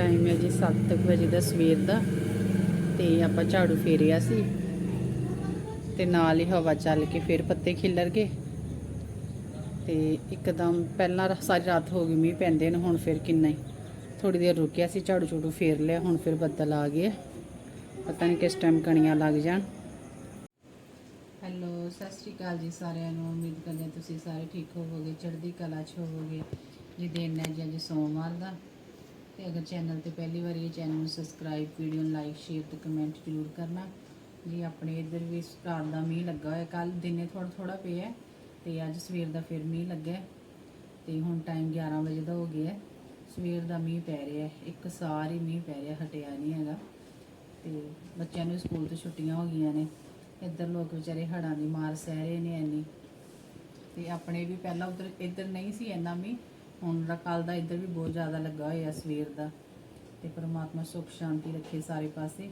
Time ਹੈ ਜੀ 7 ਵਜੇ ਦਾ ਸਵੇਰ ਦਾ ਤੇ ਆਪਾਂ ਝਾੜੂ ਫੇਰਿਆ ਸੀ। ਤੇ ਨਾਲ ਹੀ ਹਵਾ ਚੱਲ ਕੇ ਫਿਰ ਪੱਤੇ ਖਿਲਰ ਗਏ। ਤੇ ਇੱਕਦਮ ਪਹਿਲਾਂ ਰ- ਸਾਰੀ ਰਾਤ ਹੋ ਗਈ ਮੀਂਹ ਪੈਂਦੇ ਨੇ, ਹੁਣ ਫਿਰ ਕਿੰਨਾ ਹੀ। ਥੋੜੀ ਦੇਰ ਰੁਕਿਆ ਸੀ, ਝਾੜੂ ਝੂੜੂ ਫੇਰ ਲਿਆ, ਹੁਣ ਫਿਰ ਬੱਦਲ ਆ ਗਏ। ਪਤਾ ਨਹੀਂ ਕਿਸ ਟਾਈਮ ਕਣੀਆਂ ਲੱਗ ਜਾਣ। ਹੈਲੋ ਸਤਿ ਸ਼੍ਰੀ ਅਕਾਲ ਜੀ ਸਾਰਿਆਂ ਨੂੰ। ਉਮੀਦ ਕਰਦੇ ਤੁਸੀਂ ਸਾਰੇ ਠੀਕ ਹੋਵੋਗੇ, ਚੜ੍ਹਦੀ ਕਲਾ 'ਚ ਹੋਵੋਗੇ। ਜੀ ਦਿਨ ਹੈ ਜੀ ਅੱਜ ਸੋਮਵਾਰ ਦਾ। ਤੇ ਅਗਰ ਚੈਨਲ ਤੇ ਪਹਿਲੀ ਵਾਰੀ ਇਹ ਚੈਨਲ ਨੂੰ ਸਬਸਕ੍ਰਾਈਬ ਵੀਡੀਓ ਨੂੰ ਲਾਈਕ ਸ਼ੇਅਰ ਤੇ ਕਮੈਂਟ ਜ਼ਰੂਰ ਕਰਨਾ। ਜੀ, ਆਪਣੇ ਇੱਧਰ ਵੀ ਰਾਤ ਦਾ ਮੀਂਹ ਲੱਗਾ ਹੋਇਆ। ਕੱਲ ਦਿਨੇ ਥੋੜਾ ਥੋੜਾ ਪਿਆ ਹੈ ਤੇ ਅੱਜ ਸਵੇਰ ਦਾ ਫਿਰ ਮੀਂਹ ਲੱਗਾ ਹੈ ਤੇ ਹੁਣ ਟਾਈਮ 11 ਵਜੇ ਦਾ ਹੋ ਗਿਆ ਸਵੇਰ ਦਾ ਮੀਂਹ ਪੈ ਰਿਹਾ ਇੱਕ ਸਾਰ ਹੀ ਮੀਂਹ ਪੈ ਰਿਹਾ, ਹਟਿਆ ਨਹੀਂ ਹੈਗਾ। ਤੇ ਬੱਚਿਆਂ ਨੂੰ ਸਕੂਲ ਤੋਂ ਛੁੱਟੀਆਂ ਹੋ ਗਈਆਂ ਨੇ। ਇੱਧਰ ਲੋਕ ਵਿਚਾਰੇ ਹੜਾਂ ਦੀ ਮਾਰ ਸਹਿ ਰਹੇ ਨੇ ਇੰਨੀ। ਤੇ ਆਪਣੇ ਵੀ ਪਹਿਲਾਂ ਉਧਰ ਇੱਧਰ ਨਹੀਂ ਸੀ ਇੰਨਾ ਮੀਂਹ। ਹੁਣ ਦਾ ਕੱਲ ਦਾ ਇੱਧਰ ਵੀ ਬਹੁਤ ਜ਼ਿਆਦਾ ਲੱਗਾ ਹੋਇਆ ਸਵੇਰ ਦਾ। ਤੇ ਪਰਮਾਤਮਾ ਸੁੱਖ, ਸ਼ਾਂਤੀ ਰੱਖੇ ਸਾਰੇ ਪਾਸੇ।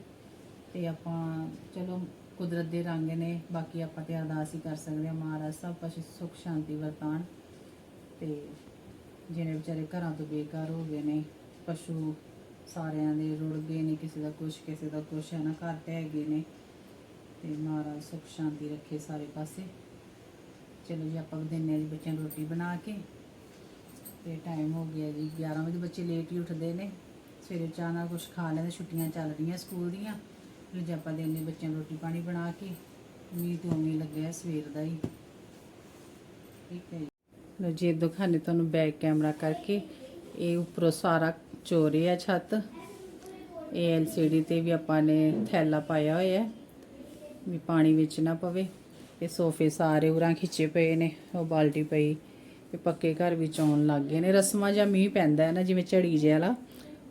ਤੇ ਆਪਾਂ, ਚਲੋ, ਕੁਦਰਤ ਦੇ ਰੰਗ ਨੇ, ਬਾਕੀ ਆਪਾਂ ਤੇ ਅਰਦਾਸ ਹੀ ਕਰ ਸਕਦੇ ਹਾਂ ਮਹਾਰਾਜ, ਸਭ ਪਾਸੇ ਸੁੱਖ, ਸ਼ਾਂਤੀ ਵਰਤਾਨ ਤੇ ਜਿਹੜੇ ਵਿਚਾਰੇ ਘਰਾਂ ਤੋਂ ਬੇਕਾਰ ਹੋ ਗਏ ਨੇ, ਪਸ਼ੂ ਸਾਰਿਆਂ ਦੇ ਰੁੜ ਗਏ ਨੇ, ਕਿਸੇ ਦਾ ਕੁਛ, ਕਿਸੇ ਦਾ ਕੁਛ, ਹੈ ਨਾ, ਘਰ ਢਹਿ ਹੈਗੇ ਨੇ। ਤੇ ਮਹਾਰਾਜ ਸੁੱਖ, ਸ਼ਾਂਤੀ ਰੱਖੇ ਸਾਰੇ ਪਾਸੇ। ਚਲੋ ਜੀ, ਆਪਾਂ ਦਿੰਨੇ ਆ ਜੀ ਬੱਚਿਆਂ ਨੂੰ ਰੋਟੀ ਬਣਾ ਕੇ। ਤੇ ਟਾਈਮ ਹੋ ਗਿਆ ਜੀ 11 ਵਜੇ ਬੱਚੇ ਲੇਟ ਹੀ ਉੱਠਦੇ ਨੇ। ਸਵੇਰੇ ਚਾਹ ਨਾਲ ਕੁਝ ਖਾ ਲੈਂਦੇ, ਛੁੱਟੀਆਂ ਚੱਲ ਰਹੀਆਂ ਸਕੂਲ ਦੀਆਂ। ਫਿਰ ਜੇ ਆਪਾਂ ਦਿੰਨੇ ਬੱਚਿਆਂ ਨੂੰ ਰੋਟੀ ਪਾਣੀ ਬਣਾ ਕੇ ਮੀਂਹ ਤੇ ਉਵੇਂ ਲੱਗਿਆ ਸਵੇਰ ਦਾ ਹੀ। ਠੀਕ ਹੈ ਜੀ। ਲੋ ਜੀ ਦਿਖਾਣੇ ਤੁਹਾਨੂੰ ਬੈਕ ਕੈਮਰਾ ਕਰਕੇ, ਇਹ ਉੱਪਰੋਂ ਸਾਰਾ ਚੋਰੀ ਹੈ ਛੱਤ। ਇਹ ਐਲਸੀਡੀ ਤੇ ਵੀ ਆਪਾਂ ਨੇ ਥੈਲਾ ਪਾਇਆ ਹੋਇਆ ਵੀ ਪਾਣੀ ਵਿੱਚ ਨਾ ਪਵੇ। ਇਹ ਸੋਫੇ ਸਾਰੇ ਉਰਾਂ ਖਿੱਚੇ ਪਏ ਨੇ, ਉਹ ਬਾਲਟੀ ਪਈ। ਇਹ ਪੱਕੇ ਘਰ ਵਿੱਚ ਆਉਣ ਲੱਗ ਗਏ ਨੇ। ਰਸਮਾਂ ਜਾਂ ਮੀਂਹ ਪੈਂਦਾ ਹੈ ਨਾ, ਜਿਵੇਂ ਝੜੀ ਜਿਹਾ ਵਾਲਾ,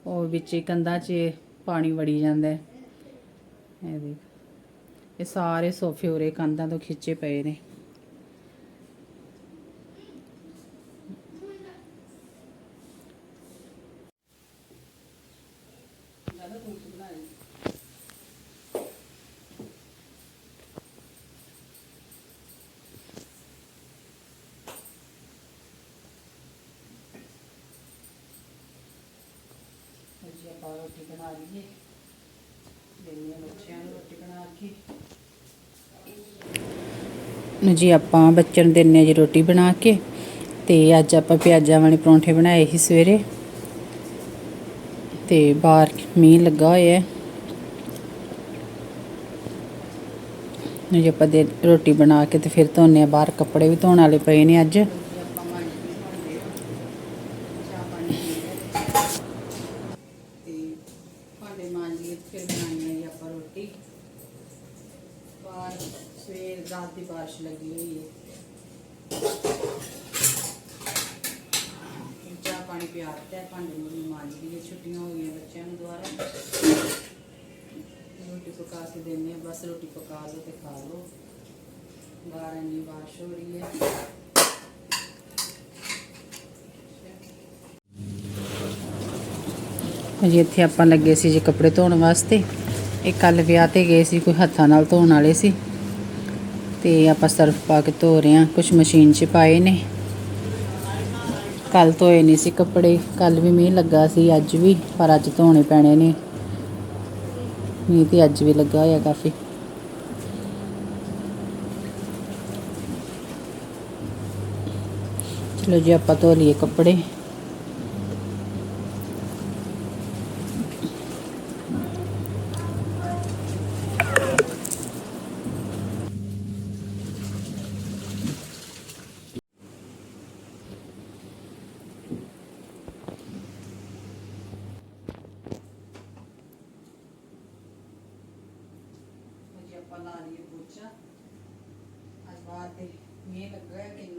ਉਹ ਵਿੱਚ ਕੰਧਾਂ 'ਚ ਪਾਣੀ ਵੜੀ ਜਾਂਦਾ ਹੈ। ਇਹ ਦੇਖ। ਇਹ ਸਾਰੇ ਸੋਫੇ ਉਰੇ ਕੰਧਾਂ ਤੋਂ ਖਿੱਚੇ ਪਏ ਨੇ ਜੀ ਆਪਾਂ ਰੋਟੀ ਬਣਾ ਲਈਏ। ਦੇਣੀ ਬੱਚਿਆਂ ਨੂੰ ਰੋਟੀ ਬਣਾ ਕੇ। ਜੀ, ਆਪਾਂ ਬੱਚਿਆਂ ਨੂੰ ਦਿੰਨੇ ਜੀ ਰੋਟੀ ਬਣਾ ਕੇ। ਤੇ ਅੱਜ ਆਪਾਂ ਪਿਆਜ਼ਾਂ ਵਾਲੇ ਪਰੌਂਠੇ ਬਣਾਏ ਸੀ ਸਵੇਰੇ। ਤੇ ਬਾਹਰ ਮੀਂਹ ਲੱਗਾ ਹੋਇਆ ਹੈ। ਨੂੰ ਜੀ, ਆਪਾਂ ਦੇ ਰੋਟੀ ਬਣਾ ਕੇ ਤੇ ਫਿਰ ਧੋਨੇ ਆ। ਬਾਹਰ ਕੱਪੜੇ ਵੀ ਧੋਣ ਵਾਲੇ ਪਏ ਨੇ ਅੱਜ ਤੇ ਭਾਂਡੇ ਮਾਂਜੀਏ ਤੇ ਫਿਰ ਬਣਾਈਏ ਜੀ ਆਪਾਂ ਰੋਟੀ ਬਾਹਰ ਸਵੇਰ ਰਾਤ ਦੀ ਬਾਰਿਸ਼ ਲੱਗੀ ਹੋਈ ਹੈ। ਚਾਹ ਪਾਣੀ ਪਿਆ ਦਿੱਤਾ, ਭਾਂਡੇ ਨੂੰ ਮਾਂਜ ਲਈਏ ਛੁੱਟੀਆਂ ਹੋ ਗਈਆਂ ਬੱਚਿਆਂ ਨੂੰ ਦੁਆਰਾ ਰੋਟੀ ਪਕਾ ਕੇ ਦੇਣੀ ਹੈ, ਬਸ ਰੋਟੀ ਪਕਾ ਲਓ ਤੇ ਖਾ ਲਓ। ਬਾਹਰ ਇੰਨੀ ਬਾਰਿਸ਼ ਹੋ ਰਹੀ ਹੈ। ਅਜੇ ਇੱਥੇ ਆਪਾਂ ਲੱਗੇ ਸੀ ਜੀ ਕੱਪੜੇ ਧੋਣ ਵਾਸਤੇ। ਇਹ ਕੱਲ ਵਿਆਹ ਤੇ ਗਏ ਸੀ, ਕੋਈ ਹੱਥਾਂ ਨਾਲ ਧੋਣ ਵਾਲੇ ਸੀ। ਤੇ ਆਪਾਂ ਸਰਫ ਪਾ ਕੇ ਧੋ ਰਹੇ ਹਾਂ। ਕੁਝ ਮਸ਼ੀਨ 'ਚ ਪਾਏ ਨੇ। ਕੱਲ ਧੋਏ ਨਹੀਂ ਸੀ ਕੱਪੜੇ। ਕੱਲ ਵੀ ਮੀਂਹ ਲੱਗਾ ਸੀ, ਅੱਜ ਵੀ, ਪਰ ਅੱਜ ਧੋਣੇ ਪੈਣੇ ਨੇ। ਮੀਂਹ ਤੇ ਅੱਜ ਵੀ ਲੱਗਾ ਹੋਇਆ ਕਾਫੀ। ਚਲੋ ਜੀ, ਆਪਾਂ ਧੋ ਲਈਏ ਕੱਪੜੇ। ਤੇ ਮੀਂਹ ਲੱਗਾ ਹੈ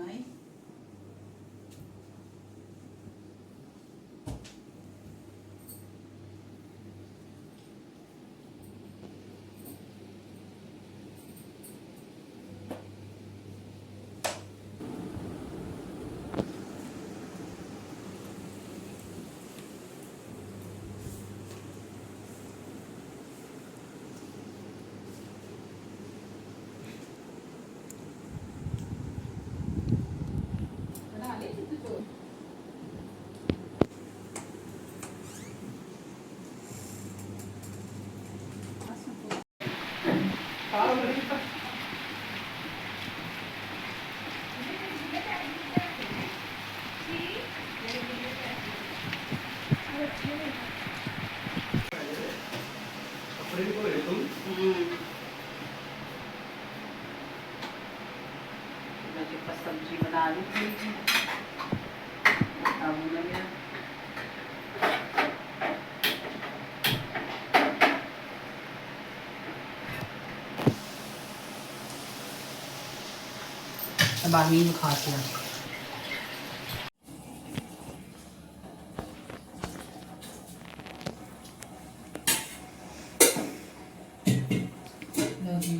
ਬਾਲਵੀਂ ਵਿਖਾ ਕੇ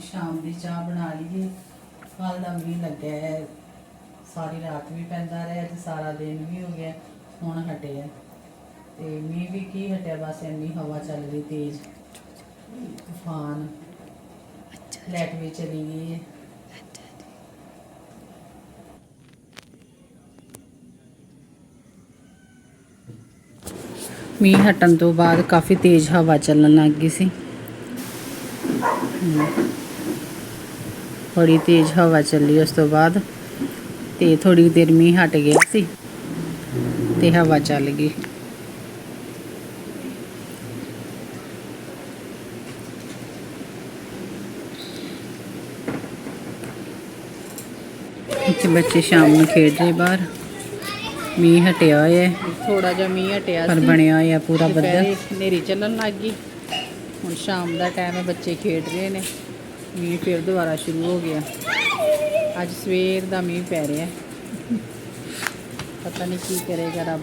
ਸ਼ਾਮ ਦੀ ਚਾਹ ਬਣਾ ਲਈਏ। ਜੀ ਕੱਲ ਦਾ ਮੀਂਹ ਲੱਗਿਆ ਹੈ। ਸਾਰੀ ਰਾਤ ਵੀ ਪੈਂਦਾ ਰਿਹਾ ਤੇ ਸਾਰਾ ਦਿਨ ਵੀ ਹੋ ਗਿਆ। ਹੁਣ ਹਟਿਆ। ਤੇ ਮੀਂਹ ਵੀ ਕੀ ਹਟਿਆ? ਬਸ ਇੰਨੀ ਹਵਾ ਚੱਲ ਰਹੀ ਤੇਜ਼। ਤੂਫਾਨ। ਲੈਟ ਵੀ ਚਲੀ ਗਈ ਮੀਂਹ ਹਟਣ ਤੋਂ ਬਾਅਦ ਕਾਫੀ ਤੇਜ਼ ਹਵਾ ਚੱਲਣ ਲੱਗ ਗਈ ਸੀ। ਬੜੀ ਤੇਜ਼ ਹਵਾ ਚੱਲੀ ਉਸ ਤੋਂ ਬਾਅਦ ਤੇ ਥੋੜੀ ਦੇਰ ਮੀਂਹ ਹਟ ਗਿਆ ਸੀ ਤੇ ਹਵਾ ਚੱਲ ਗਈ। ਇੱਥੇ ਬੱਚੇ ਸ਼ਾਮ ਨੂੰ ਖੇਡ ਰਹੇ ਬਾਹਰ। ਮੀਂਹ ਹਟਿਆ ਹੋਇਆ ਹੈ ਥੋੜਾ ਜਿਹਾ ਮੀਂਹ ਹਟਿਆ ਪਰ ਬਣਿਆ ਹੋਇਆ ਪੂਰਾ ਬੱਦਲ। ਹਨੇਰੀ ਚੱਲਣ ਲੱਗ ਗਈ। ਹੁਣ ਸ਼ਾਮ ਦਾ ਟਾਈਮ ਹੈ ਬੱਚੇ ਖੇਡ ਰਹੇ ਨੇ। ਮੀਂਹ ਫਿਰ ਦੁਬਾਰਾ ਸ਼ੁਰੂ ਹੋ ਗਿਆ। ਅੱਜ ਸਵੇਰ ਦਾ ਮੀਂਹ ਪੈ ਰਿਹਾ। ਪਤਾ ਨਹੀਂ ਕੀ ਕਰੇਗਾ ਰੱਬ।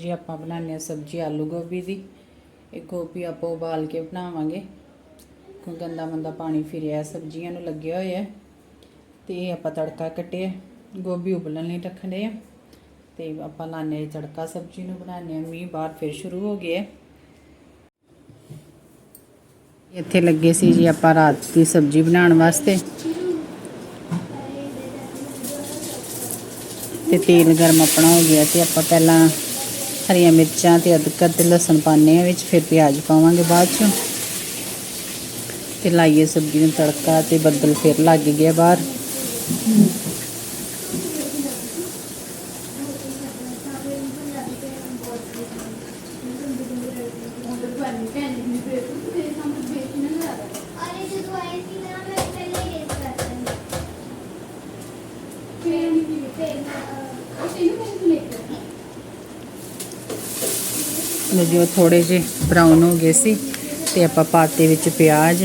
ਜੀ ਆਪਾਂ ਬਣਾਉਂਦੇ ਹਾਂ ਸਬਜ਼ੀ ਆਲੂ ਗੋਭੀ ਦੀ। ਇਹ ਗੋਭੀ ਆਪਾਂ ਉਬਾਲ ਕੇ ਬਣਾਵਾਂਗੇ। ਗੰਦਾ ਮੰਦਾ ਪਾਣੀ ਫਿਰਿਆ, ਸਬਜ਼ੀਆਂ ਨੂੰ ਲੱਗਿਆ ਹੋਇਆ ਹੈ। ਤੇ ਇਹ ਆਪਾਂ ਤੜਕਾ ਕੱਟਿਆ, ਗੋਭੀ ਉਬਲਣ ਲਈ ਰੱਖਣੇ ਆ ਤੇ ਆਪਾਂ ਲਾਣੇ ਤੜਕਾ, ਸਬਜ਼ੀ ਨੂੰ ਬਣਾਉਂਦੇ ਆ ਮੀਂਹ ਬਾਹਰ ਫਿਰ ਸ਼ੁਰੂ ਹੋ ਗਿਆ ਇੱਥੇ ਲੱਗੇ ਸੀ ਜੀ ਆਪਾਂ ਰਾਤ ਦੀ ਸਬਜ਼ੀ ਬਣਾਉਣ ਵਾਸਤੇ ਤੇ ਤੇਲ ਗਰਮ ਆਪਣਾ ਹੋ ਗਿਆ ਤੇ ਆਪਾਂ ਪਹਿਲਾਂ ਹਰੀਆਂ ਮਿਰਚਾਂ ਤੇ ਅਦਰਕ ਤੇ ਲਸਣ ਪਾਣੇ ਆ ਵਿੱਚ, ਫਿਰ ਪਿਆਜ਼ ਪਾਵਾਂਗੇ ਬਾਅਦ 'ਚੋਂ ਤੇ ਲਾਈਏ ਸਬਜ਼ੀ ਨੂੰ ਤੜਕਾ ਤੇ ਬੱਦਲ ਫਿਰ ਲੱਗ ਗਿਆ ਬਾਹਰ। ਜੋ ਥੋੜੇ ਜਿਹੇ ਬਰਾਊਨ ਹੋ ਗਏ ਸੀ ਤੇ ਆਪਾਂ ਪਾਤੇ ਵਿੱਚ ਪਿਆਜ਼।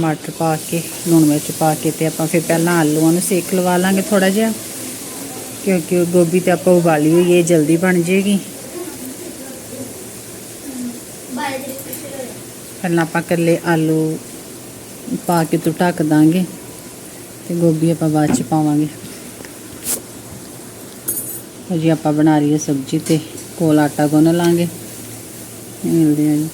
ਟਮਾਟਰ ਪਾ ਕੇ, ਲੂਣ ਮਿਰਚ ਪਾ ਕੇ ਤੇ ਆਪਾਂ ਫਿਰ ਪਹਿਲਾਂ ਆਲੂਆਂ ਨੂੰ ਸੇਕ ਲਵਾ ਲਾਂਗੇ ਥੋੜਾ ਜਿਹਾ, ਕਿਉਂਕਿ ਗੋਭੀ ਤੇ ਆਪਾਂ ਉਬਾਲੀ ਹੋਈ ਇਹ ਜਲਦੀ ਬਣ ਜੇਗੀ। ਪਹਿਲਾਂ ਆਪਾਂ ਕੱਲੇ ਆਲੂ ਪਾ ਕੇ ਤੋਂ ਢੱਕ ਦਾਂਗੇ ਤੇ ਗੋਭੀ ਆਪਾਂ ਬਾਅਦ ਚ ਪਾਵਾਂਗੇ। ਜੀ ਆਪਾਂ ਬਣਾ ਰਹੀਏ ਸਬਜ਼ੀ ਤੇ ਕੋਲ ਆਟਾ ਗੁੰਨ ਲਾਂਗੇ। ਮਿਲਦੇ ਆ ਜੀ।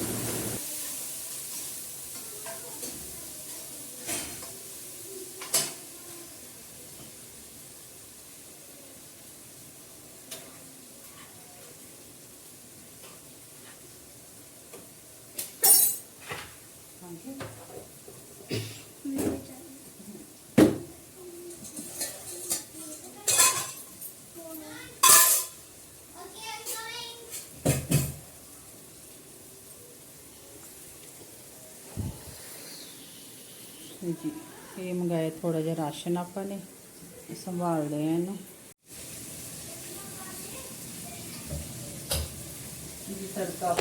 ਜੀ ਇਹ ਮੰਗਾਇਆ ਥੋੜਾ ਜਿਹਾ ਰਾਸ਼ਨ ਆਪਾਂ ਨੇ ਸੰਭਾਲ ਲਿਆ ਇਹਨੂੰ। ਜੀ ਤੜਕਾ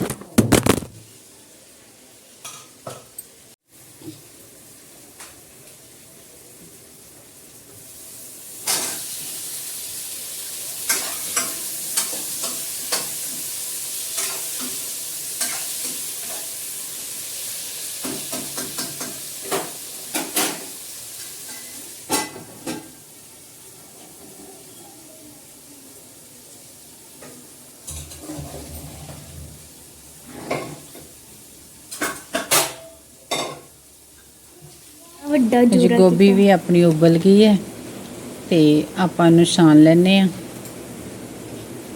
ਵੱਡਾ ਜੂੜਾ ਗੋਭੀ ਵੀ ਆਪਣੀ ਉਬਲ ਗਈ ਹੈ ਤੇ ਆਪਾਂ ਇਹਨੂੰ ਛਾਣ ਲੈਨੇ ਆ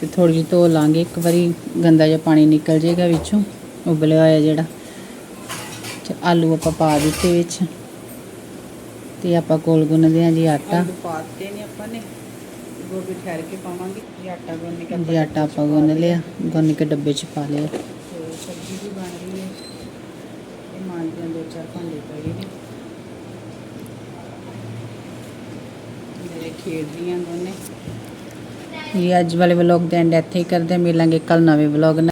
ਤੇ ਥੋੜੀ ਜਿਹੀ ਧੋ ਲਾਂਗੇ ਇੱਕ ਵਾਰੀ ਗੰਦਾ ਜਿਹਾ ਪਾਣੀ ਨਿਕਲ ਜਾਏਗਾ ਵਿੱਚੋਂ ਉਬਲਿਆ ਹੋਇਆ ਜਿਹੜਾ। ਤੇ ਆਲੂ ਆਪਾਂ ਪਾ ਦਿੱਤੇ ਵਿੱਚ। ਤੇ ਆਪਾਂ ਕੋਲ ਗੁੰਨਦੇ ਹਾਂ ਜੀ ਆਟਾ। ਆਲੂ ਪਾਤੇ ਨੇ ਆਪਾਂ ਨੇ। ਗੋਭੀ ਠਹਿਰ ਕੇ ਪਾਵਾਂਗੇ। ਜੀ ਆਟਾ ਗੁੰਨ ਕੇ ਜੀ ਆਟਾ ਆਪਾਂ ਗੁੰਨ ਲਿਆ। ਗੁੰਨ ਕੇ ਡੱਬੇ 'ਚ ਪਾ ਲਿਆ। ਤੇ ਸਬਜ਼ੀ ਵੀ ਬਣ ਰਹੀ ਹੈ। ਇਹ ਮਾਂਜਿਆਂ ਦੋ ਚਾਰ ਭਾਂਡੇ ਪਏ ਨੇ। ਮੇਰੇ ਖੇਡਦੀਆਂ ਦੋਨੇ ਜੀ, ਅੱਜ ਵਾਲੇ ਵਲੌਗ ਦੇ ਐਂਡ ਇੱਥੇ ਹੀ ਕਰਦੇ ਹਾਂ। ਮਿਲਾਂਗੇ ਕੱਲ ਨਵੇਂ ਵਲੌਗ ਨਾਲ